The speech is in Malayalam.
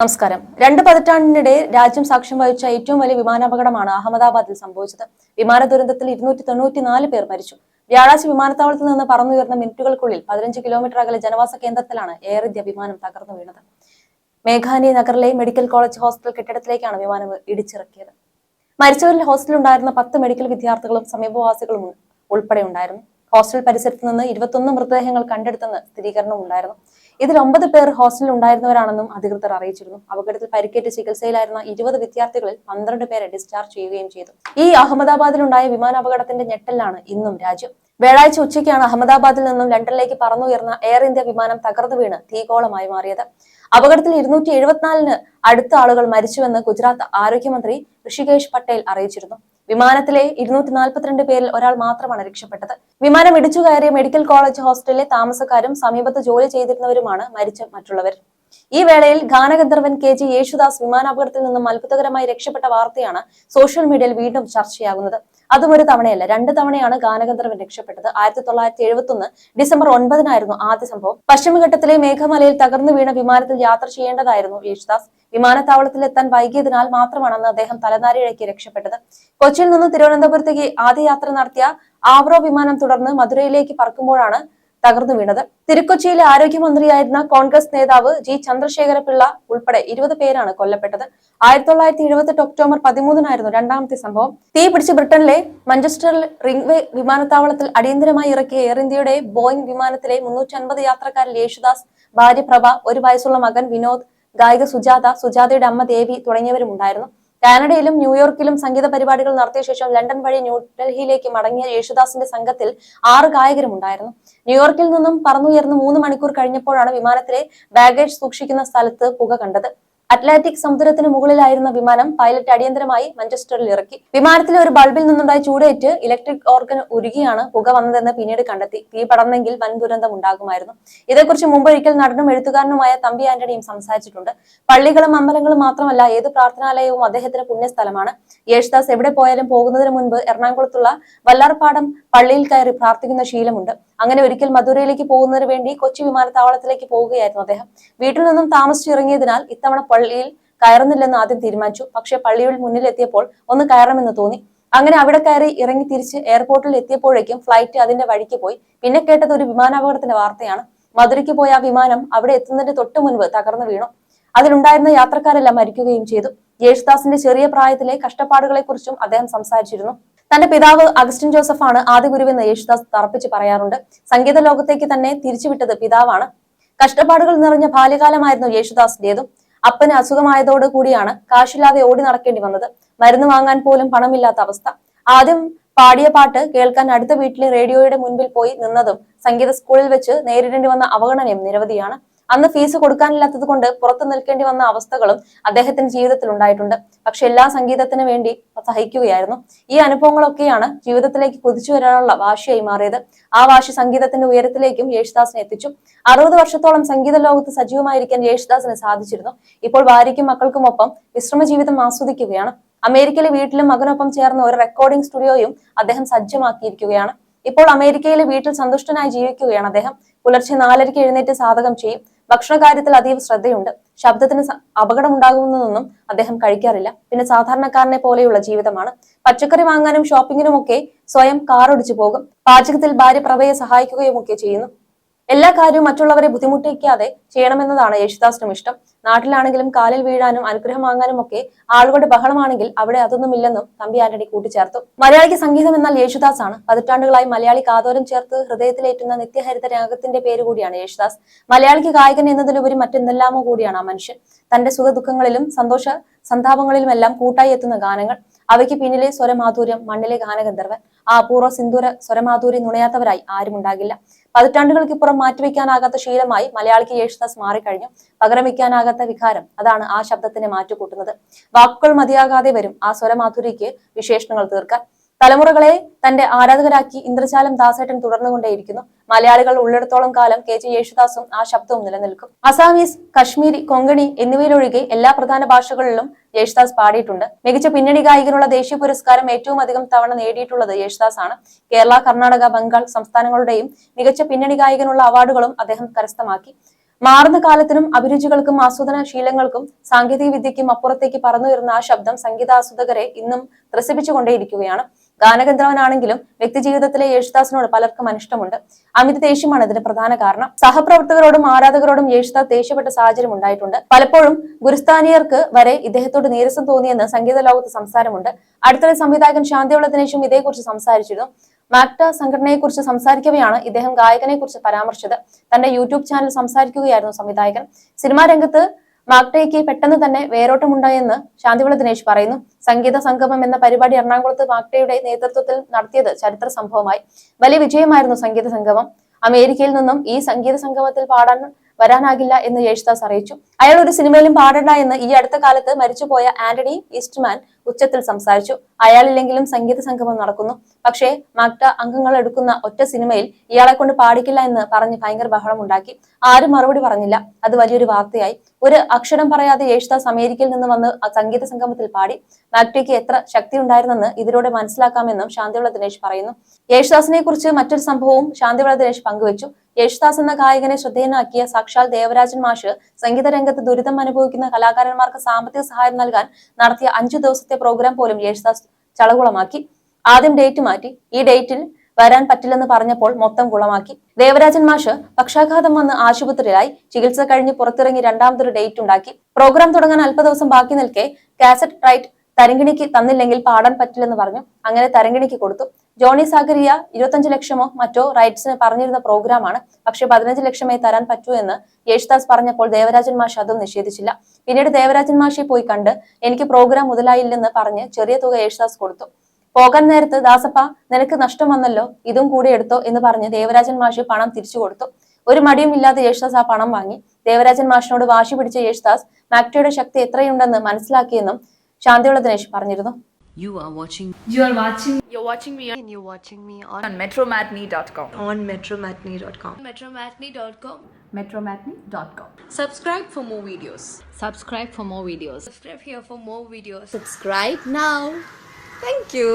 നമസ്കാരം. രണ്ട് പതിറ്റാണ്ടിനിടെ രാജ്യം സാക്ഷ്യം വഹിച്ച ഏറ്റവും വലിയ വിമാനാപകടമാണ് അഹമ്മദാബാദിൽ സംഭവിച്ചത്. വിമാന ദുരന്തത്തിൽ ഇരുന്നൂറ്റി തൊണ്ണൂറ്റിനാല് പേർ മരിച്ചു. വ്യാഴാഴ്ച വിമാനത്താവളത്തിൽ നിന്ന് പറന്നുയർന്ന മിനിറ്റുകൾക്കുള്ളിൽ പതിനഞ്ച് കിലോമീറ്റർ അകലെ ജനവാസ കേന്ദ്രത്തിലാണ് എയർ ഇന്ത്യ വിമാനം തകർന്നു വീണത്. മേഘാനി നഗറിലെ മെഡിക്കൽ കോളേജ് ഹോസ്പിറ്റൽ കെട്ടിടത്തിലേക്കാണ് വിമാനം ഇടിച്ചിറക്കിയത്. മരിച്ചവരിൽ ഹോസ്റ്റലിൽ ഉണ്ടായിരുന്ന പത്ത് മെഡിക്കൽ വിദ്യാർത്ഥികളും സമീപവാസികളും ഉൾ- ഉൾപ്പെടെ ഉണ്ടായിരുന്നു. ഹോസ്റ്റൽ പരിസരത്ത് നിന്ന് ഇരുപത്തൊന്ന് മൃതദേഹങ്ങൾ കണ്ടെടുത്തെന്ന് സ്ഥിരീകരണം ഉണ്ടായിരുന്നു ഇതിൽ ഒമ്പത് പേർ ഹോസ്റ്റലിൽ ഉണ്ടായിരുന്നവരാണെന്നും അധികൃതർ അറിയിച്ചിരുന്നു. അപകടത്തിൽ പരിക്കേറ്റ് ചികിത്സയിലായിരുന്ന ഇരുപത് വിദ്യാർത്ഥികളിൽ പന്ത്രണ്ട് പേരെ ഡിസ്ചാർജ് ചെയ്യുകയും ചെയ്തു. ഈ അഹമ്മദാബാദിലുണ്ടായ വിമാനാപകടത്തിന്റെ ഞെട്ടലാണ് ഇന്നും രാജ്യം. വ്യാഴാഴ്ച ഉച്ചയ്ക്കാണ് അഹമ്മദാബാദിൽ നിന്നും ലണ്ടനിലേക്ക് പറന്നുയർന്ന എയർ ഇന്ത്യ വിമാനം തകർന്നു വീണ് തീകോളമായി മാറിയത്. അപകടത്തിൽ ഇരുന്നൂറ്റി എഴുപത്തിനാലിന് അടുത്ത ആളുകൾ മരിച്ചുവെന്ന് ഗുജറാത്ത് ആരോഗ്യമന്ത്രി ഋഷികേഷ് പട്ടേൽ അറിയിച്ചിരുന്നു. വിമാനത്തിലെ ഇരുന്നൂറ്റി നാൽപ്പത്തിരണ്ട് പേരിൽ ഒരാൾ മാത്രമാണ് രക്ഷപ്പെട്ടത്. വിമാനം ഇടിച്ചു കയറിയ മെഡിക്കൽ കോളേജ് ഹോസ്റ്റലിലെ താമസക്കാരും സമീപത്ത് ജോലി ചെയ്തിരുന്നവരുമാണ് മരിച്ച മറ്റുള്ളവർ. ഈ വേളയിൽ ഗാനഗന്ധർവൻ കെ ജി യേശുദാസ് വിമാനാപകടത്തിൽ നിന്നും അത്ഭുതകരമായി രക്ഷപ്പെട്ട വാർത്തയാണ് സോഷ്യൽ മീഡിയയിൽ വീണ്ടും ചർച്ചയാകുന്നത്. അതും ഒരു തവണയല്ല. രണ്ട് തവണയാണ് ഗാനഗന്ധർവൻ രക്ഷപ്പെട്ടത്. ആയിരത്തി തൊള്ളായിരത്തി എഴുപത്തി ഒന്ന് ഡിസംബർ ഒൻപതിനായിരുന്നു ആദ്യ സംഭവം. പശ്ചിമഘട്ടത്തിലെ മേഘമലയിൽ തകർന്നു വീണ വിമാനത്തിൽ യാത്ര ചെയ്യേണ്ടതായിരുന്നു യേശുദാസ്. വിമാനത്താവളത്തിൽ എത്താൻ വൈകിയതിനാൽ മാത്രമാണെന്ന് അദ്ദേഹം തലനാരിഴയ്ക്ക് രക്ഷപ്പെട്ടത്. കൊച്ചിയിൽ നിന്ന് തിരുവനന്തപുരത്തേക്ക് ആദ്യ യാത്ര നടത്തിയ ആവറോ വിമാനം തുടർന്ന് മധുരയിലേക്ക് പറക്കുമ്പോഴാണ് തകർന്നു വീണത്. തിരുക്കൊച്ചിയിലെ ആരോഗ്യമന്ത്രിയായിരുന്ന കോൺഗ്രസ് നേതാവ് ജി ചന്ദ്രശേഖര പിള്ള ഉൾപ്പെടെ ഇരുപത് പേരാണ് കൊല്ലപ്പെട്ടത്. ആയിരത്തി തൊള്ളായിരത്തി എഴുപത്തെട്ട് ഒക്ടോബർ പതിമൂന്നിനായിരുന്നു രണ്ടാമത്തെ സംഭവം. തീ പിടിച്ച് ബ്രിട്ടനിലെ മഞ്ചസ്റ്ററിൽ റിംഗ്വേ വിമാനത്താവളത്തിൽ അടിയന്തരമായി ഇറക്കിയ എയർ ഇന്ത്യയുടെ ബോയിങ് വിമാനത്തിലെ മുന്നൂറ്റി അൻപത് യാത്രക്കാരിൽ യേശുദാസ് ഭാര്യ പ്രഭ ഒരു വയസ്സുള്ള മകൻ വിനോദ് ഗായിക സുജാത സുജാതയുടെ അമ്മ ദേവി തുടങ്ങിയവരും ഉണ്ടായിരുന്നു കാനഡയിലും ന്യൂയോർക്കിലും സംഗീത പരിപാടികൾ നടത്തിയ ശേഷം ലണ്ടൻ വഴി ന്യൂഡൽഹിയിലേക്ക് മടങ്ങിയ യേശുദാസിന്റെ സംഘത്തിൽ ആറ് ഗായകരും ഉണ്ടായിരുന്നു ന്യൂയോർക്കിൽ നിന്നും പറന്നുയർന്ന് മൂന്ന് മണിക്കൂർ കഴിഞ്ഞപ്പോഴാണ് വിമാനത്തിലെ ബാഗേജ് സൂക്ഷിക്കുന്ന സ്ഥലത്ത് പുക കണ്ടത്. അറ്റ്ലാന്റിക് സമുദ്രത്തിന് മുകളിലായിരുന്ന വിമാനം പൈലറ്റ് അടിയന്തരമായി മഞ്ചസ്റ്ററിൽ ഇറക്കി. വിമാനത്തിലെ ഒരു ബൾബിൽ നിന്നുണ്ടായ ചൂടേറ്റ് ഇലക്ട്രിക് ഓർഗൻ ഉരുകിയാണ് പുക വന്നതെന്ന് പിന്നീട് കണ്ടെത്തി. തീ പടർന്നെങ്കിൽ വൻ ദുരന്തം ഉണ്ടാകുമായിരുന്നു. ഇതേക്കുറിച്ച് മുമ്പൊരിക്കൽ നടനും എഴുത്തുകാരനുമായ തമ്പി ആന്റണിയും സംസാരിച്ചിട്ടുണ്ട്. പള്ളികളും അമ്പലങ്ങളും മാത്രമല്ല ഏത് പ്രാർത്ഥനാലയവും അദ്ദേഹത്തിന് പുണ്യസ്ഥലമാണ്. യേശുദാസ് എവിടെ പോയാലും പോകുന്നതിന് മുൻപ് എറണാകുളത്തുള്ള വല്ലാർപാടം പള്ളിയിൽ കയറി പ്രാർത്ഥിക്കുന്ന ശീലമുണ്ട്. അങ്ങനെ ഒരിക്കൽ മധുരയിലേക്ക് പോകുന്നതിന് വേണ്ടി കൊച്ചി വിമാനത്താവളത്തിലേക്ക് പോവുകയായിരുന്നു അദ്ദേഹം. വീട്ടിൽ നിന്നും താമസിച്ചിറങ്ങിയതിനാൽ ഇത്തവണ പള്ളിയിൽ കയറുന്നില്ലെന്ന് ആദ്യം തീരുമാനിച്ചു. പക്ഷേ പള്ളിയിൽ മുന്നിലെത്തിയപ്പോൾ ഒന്ന് കയറണമെന്ന് തോന്നി. അങ്ങനെ അവിടെ കയറി ഇറങ്ങി തിരിച്ച് എയർപോർട്ടിൽ എത്തിയപ്പോഴേക്കും ഫ്ലൈറ്റ് അതിന്റെ വഴിക്ക് പോയി. പിന്നെ കേട്ടത് ഒരു വിമാനാപകടത്തിന്റെ വാർത്തയാണ്. മധുരയ്ക്ക് പോയ ആ വിമാനം അവിടെ എത്തുന്നതിന്റെ തൊട്ടു മുൻപ് തകർന്നു വീണു. അതിലുണ്ടായിരുന്ന യാത്രക്കാരെല്ലാം മരിക്കുകയും ചെയ്തു. യേശുദാസിന്റെ ചെറിയ പ്രായത്തിലെ കഷ്ടപ്പാടുകളെ കുറിച്ചും അദ്ദേഹം സംസാരിച്ചിരുന്നു. തന്റെ പിതാവ് അഗസ്റ്റിൻ ജോസഫാണ് ആദ്യ ഗുരുവെന്ന് യേശുദാസ് തറപ്പിച്ച് പറയാറുണ്ട്. സംഗീത ലോകത്തേക്ക് തന്നെ തിരിച്ചുവിട്ടത് പിതാവാണ്. കഷ്ടപ്പാടുകൾ നിറഞ്ഞ ബാല്യകാലമായിരുന്നു യേശുദാസിന്റേതും. അപ്പന് അസുഖമായതോട് കൂടിയാണ് കാശില്ലാതെ ഓടി നടക്കേണ്ടി വന്നത്. മരുന്ന് വാങ്ങാൻ പോലും പണമില്ലാത്ത അവസ്ഥ. ആദ്യം പാടിയ പാട്ട് കേൾക്കാൻ അടുത്ത വീട്ടിലെ റേഡിയോയുടെ മുൻപിൽ പോയി നിന്നതും സംഗീത സ്കൂളിൽ വെച്ച് നേരിടേണ്ടി വന്ന അവഗണനയും നിരവധിയാണ്. അന്ന് ഫീസ് കൊടുക്കാനില്ലാത്തത് കൊണ്ട് പുറത്തു നിൽക്കേണ്ടി വന്ന അവസ്ഥകളും അദ്ദേഹത്തിന്റെ ജീവിതത്തിൽ ഉണ്ടായിട്ടുണ്ട്. പക്ഷെ എല്ലാ സംഗീതത്തിനു വേണ്ടി സഹിക്കുകയായിരുന്നു. ഈ അനുഭവങ്ങളൊക്കെയാണ് ജീവിതത്തിലേക്ക് കുതിച്ചു വരാനുള്ള വാശിയായി മാറിയത്. ആ വാശി സംഗീതത്തിന്റെ ഉയരത്തിലേക്കും യേശുദാസിനെ എത്തിച്ചു. അറുപത് വർഷത്തോളം സംഗീത ലോകത്ത് സജീവമായിരിക്കാൻ യേശുദാസിന് സാധിച്ചിരുന്നു. ഇപ്പോൾ ഭാര്യയ്ക്കും മക്കൾക്കുമൊപ്പം വിശ്രമ ജീവിതം ആസ്വദിക്കുകയാണ്. അമേരിക്കയിലെ വീട്ടിലും മകനൊപ്പം ചേർന്ന ഒരു റെക്കോർഡിംഗ് സ്റ്റുഡിയോയും അദ്ദേഹം സജ്ജമാക്കിയിരിക്കുകയാണ്. ഇപ്പോൾ അമേരിക്കയിലെ വീട്ടിൽ സന്തുഷ്ടനായി ജീവിക്കുകയാണ് അദ്ദേഹം. പുലർച്ചെ നാലരയ്ക്ക് എഴുന്നേറ്റ് സാധകം ചെയ്യും. ഭക്ഷണ കാര്യത്തിൽ അതീവ ശ്രദ്ധയുണ്ട്. ശബ്ദത്തിന് അപകടം അപകടമുണ്ടാകുന്നതൊന്നും അദ്ദേഹം കഴിക്കാറില്ല. പിന്നെ സാധാരണക്കാരനെ പോലെയുള്ള ജീവിതമാണ്. പച്ചക്കറി വാങ്ങാനും ഷോപ്പിങ്ങിനും ഒക്കെ സ്വയം കാറൊടിച്ചു പോകും. പാചകത്തിൽ ഭാര്യ പ്രഭയെ സഹായിക്കുകയും ഒക്കെ ചെയ്യുന്നു. എല്ലാ കാര്യവും മറ്റുള്ളവരെ ബുദ്ധിമുട്ടിക്കാതെ ചെയ്യണമെന്നതാണ് യേശുദാസിനും ഇഷ്ടം. നാട്ടിലാണെങ്കിലും കാലിൽ വീഴാനും അനുഗ്രഹം വാങ്ങാനും ഒക്കെ ആളുകളുടെ ബഹളമാണെങ്കിൽ അവിടെ അതൊന്നുമില്ലെന്നും തമ്പി ആന്റണി കൂട്ടിച്ചേർത്തു. മലയാളിക്ക് സംഗീതം എന്നാൽ യേശുദാസ് ആണ് പതിറ്റാണ്ടുകളായി മലയാളി കാതോരം ചേർത്ത് ഹൃദയത്തിലേറ്റുന്ന നിത്യഹരിത രാഗത്തിന്റെ പേര് കൂടിയാണ് യേശുദാസ്. മലയാളിക്ക് ഗായകൻ എന്നതിലുപരി മറ്റെന്തെല്ലാമോ കൂടിയാണ് ആ മനുഷ്യൻ. തന്റെ സുഖ ദുഃഖങ്ങളിലും സന്തോഷ സന്താപങ്ങളിലുമെല്ലാം കൂട്ടായി എത്തുന്ന ഗാനങ്ങൾ. അവയ്ക്ക് പിന്നിലെ സ്വരമാധുര്യം മണ്ണിലെ ഗാനഗന്ധർവൻ. ആ അപൂർവ സിന്ദൂര സ്വരമാധൂരി നുണയാത്തവരായി ആരുമുണ്ടാകില്ല പതിറ്റാണ്ടുകൾക്കിപ്പുറം മാറ്റിവെക്കാനാകാത്ത ശീലമായി മലയാളിക്ക് യേശുദാസ് മാറിക്കഴിഞ്ഞു. പകരം വയ്ക്കാനാകാത്ത വികാരം അതാണ് ആ ശബ്ദത്തിനെ മാറ്റുകൂട്ടുന്നത് വാക്കുകൾ മതിയാകാതെ വരും ആ സ്വരമാധുരിക്ക് വിശേഷണങ്ങൾ തീർക്കാൻ. തലമുറകളെ തന്റെ ആരാധകരാക്കി ഇന്ദ്രജാലം ദാസേട്ടൻ തുടർന്നുകൊണ്ടേയിരിക്കുന്നു. മലയാളികൾ ഉള്ളിടത്തോളം കാലം കെ ജെ യേശുദാസും ആ ശബ്ദവും നിലനിൽക്കും. അസാമീസ് കശ്മീരി കൊങ്കണി എന്നിവയിലൊഴികെ എല്ലാ പ്രധാന ഭാഷകളിലും യേശുദാസ് പാടിയിട്ടുണ്ട്. മികച്ച പിന്നണി ഗായകനുള്ള ദേശീയ പുരസ്കാരം ഏറ്റവും അധികം തവണ നേടിയിട്ടുള്ളത് യേശുദാസ് ആണ് കേരള കർണാടക ബംഗാൾ സംസ്ഥാനങ്ങളുടെയും മികച്ച പിന്നണി ഗായകനുള്ള അവാർഡുകളും അദ്ദേഹം കരസ്ഥമാക്കി. മാറുന്ന കാലത്തിനും അഭിരുചികൾക്കും ആസ്വാദന ശീലങ്ങൾക്കും സാങ്കേതിക വിദ്യയ്ക്കും അപ്പുറത്തേക്ക് പറന്നുയരുന്ന ആ ശബ്ദം സംഗീതാസ്വാദകരെ ഇന്നും ത്രസിപ്പിച്ചുകൊണ്ടേയിരിക്കുകയാണ്. ഗാനഗന്ധർവനാണെങ്കിലും വ്യക്തിജീവിതത്തിലെ യേശുദാസിനോട് പലർക്കും അനിഷ്ടമുണ്ട്. അമിത ദേഷ്യമാണ് ഇതിന് പ്രധാന കാരണം. സഹപ്രവർത്തകരോടും ആരാധകരോടും യേശുദാസ് ദേഷ്യപ്പെട്ട സാഹചര്യം ഉണ്ടായിട്ടുണ്ട്. പലപ്പോഴും ഗുരുസ്ഥാനീയർക്ക് വരെ ഇദ്ദേഹത്തോട് നീരസം തോന്നിയെന്ന് സംഗീത ലോകത്ത് സംസാരമുണ്ട്. അടുത്തിടെ സംവിധായകൻ ശാന്തിയുള്ള ദിനേശും ഇതേക്കുറിച്ച് സംസാരിച്ചിരുന്നു. മാക്ട സംഘടനയെക്കുറിച്ച് സംസാരിക്കവെയാണ് ഇദ്ദേഹം ഗായകനെ കുറിച്ച് പരാമർശിച്ചത്. തന്റെ യൂട്യൂബ് ചാനൽ സംസാരിക്കുകയായിരുന്നു സംവിധായകൻ. സിനിമാ രംഗത്ത് മാക്ടയ്ക്ക് പെട്ടെന്ന് തന്നെ വേരോട്ടമുണ്ടായെന്ന് ശാന്തിവിള ദിനേശ് പറയുന്നു. സംഗീത സംഗമം എന്ന പരിപാടി എറണാകുളത്ത് മാക്ടയുടെ നേതൃത്വത്തിൽ നടത്തിയത് ചരിത്ര സംഭവമായി. വലിയ വിജയമായിരുന്നു സംഗീത സംഗമം. അമേരിക്കയിൽ നിന്നും ഈ സംഗീത സംഗമത്തിൽ പാടാൻ വരാനാകില്ല എന്ന് യേശുദാസ് അറിയിച്ചു. അയാൾ ഒരു സിനിമയിലും പാടണ്ട എന്ന് ഈ അടുത്ത കാലത്ത് മരിച്ചുപോയ ആന്റണി ഈസ്റ്റ്മാൻ ഉച്ചത്തിൽ സംസാരിച്ചു. അയാളില്ലെങ്കിലും സംഗീത സംഗമം നടക്കുന്നു. പക്ഷേ മക്ട അംഗങ്ങൾ എടുക്കുന്ന ഒറ്റ സിനിമയിൽ ഇയാളെ കൊണ്ട് പാടിക്കില്ല എന്ന് പറഞ്ഞ് ഭയങ്കര ബഹളമുണ്ടാക്കി. ആരും മറുപടി പറഞ്ഞില്ല. അത് വലിയൊരു വാർത്തയായി. ഒരു അക്ഷരം പറയാതെ യേശുദാസ് അമേരിക്കയിൽ നിന്ന് വന്ന് സംഗീത സംഗമത്തിൽ പാടി. മാക്ടയ്ക്ക് എത്ര ശക്തി ഉണ്ടായിരുന്നെന്ന് ഇതിലൂടെ മനസ്സിലാക്കാമെന്നും ശാന്തിവിള ദിനേശ് പറയുന്നു. യേശുദാസിനെ കുറിച്ച് മറ്റൊരു സംഭവവും ശാന്തിവിള ദിനേശ് പങ്കുവച്ചു. യേശുദാസ് എന്ന ഗായകനെ ശ്രദ്ധേയനാക്കിയ സാക്ഷാൽ ദേവരാജൻ മാഷ് സംഗീത രംഗത്ത് ദുരിതം അനുഭവിക്കുന്ന കലാകാരന്മാർക്ക് സാമ്പത്തിക സഹായം നൽകാൻ നടത്തിയ അഞ്ചു ദിവസത്തെ പ്രോഗ്രാം പോലും യേശുദാസ് ചളകുളമാക്കി. ആദ്യം ഡേറ്റ് മാറ്റി ഈ ഡേറ്റിൽ വരാൻ പറ്റില്ലെന്ന് പറഞ്ഞപ്പോൾ മൊത്തം കുളമാക്കി. ദേവരാജൻ മാഷ് പക്ഷാഘാതം വന്ന് ആശുപത്രിയിലായി ചികിത്സ കഴിഞ്ഞ് പുറത്തിറങ്ങി രണ്ടാമതൊരു ഡേറ്റ് ഉണ്ടാക്കി. പ്രോഗ്രാം തുടങ്ങാൻ അല്പ ദിവസം ബാക്കി നിൽക്കെ കാസറ്റ് റൈറ്റ് തരങ്കിണിക്ക് തന്നില്ലെങ്കിൽ പാടാൻ പറ്റില്ലെന്ന് പറഞ്ഞു. അങ്ങനെ തരങ്കിണിക്ക് കൊടുത്തു. ജോണി സാഗരിയ ഇരുപത്തഞ്ച് ലക്ഷമോ മറ്റോ റൈറ്റ്സിന് പറഞ്ഞിരുന്ന പ്രോഗ്രാമാണ് പക്ഷെ പതിനഞ്ച് ലക്ഷമേ തരാൻ പറ്റൂ എന്ന് യേശുദാസ് പറഞ്ഞപ്പോൾ ദേവരാജൻ മാഷ് അതും നിഷേധിച്ചില്ല. പിന്നീട് ദേവരാജൻ മാഷെ പോയി കണ്ട് എനിക്ക് പ്രോഗ്രാം മുതലായില്ലെന്ന് പറഞ്ഞ് ചെറിയ തുക യേശുദാസ് കൊടുത്തു. പോകാൻ നേരത്ത് ദാസപ്പ നിനക്ക് നഷ്ടം വന്നല്ലോ ഇതും കൂടി എടുത്തോ എന്ന് പറഞ്ഞ് ദേവരാജൻ മാഷ് പണം തിരിച്ചു കൊടുത്തു. ഒരു മടിയും ഇല്ലാതെ യേശുദാസ് ആ പണം വാങ്ങി. ദേവരാജൻ മാഷിനോട് വാശി പിടിച്ച യേശുദാസ് മാക്ടയുടെ ശക്തി എത്രയുണ്ടെന്ന് മനസ്സിലാക്കിയെന്നും ശാന്തിയുള്ള ദിനേശ് പറഞ്ഞിരുന്നു You are watching You are watching You're watching me and you're watching me on, on metromatney.com. on metromatney.com. metromatney.com. Metromatney.com. Subscribe for more videos. subscribe for more videos. Subscribe here for more videos. Subscribe now. Thank you.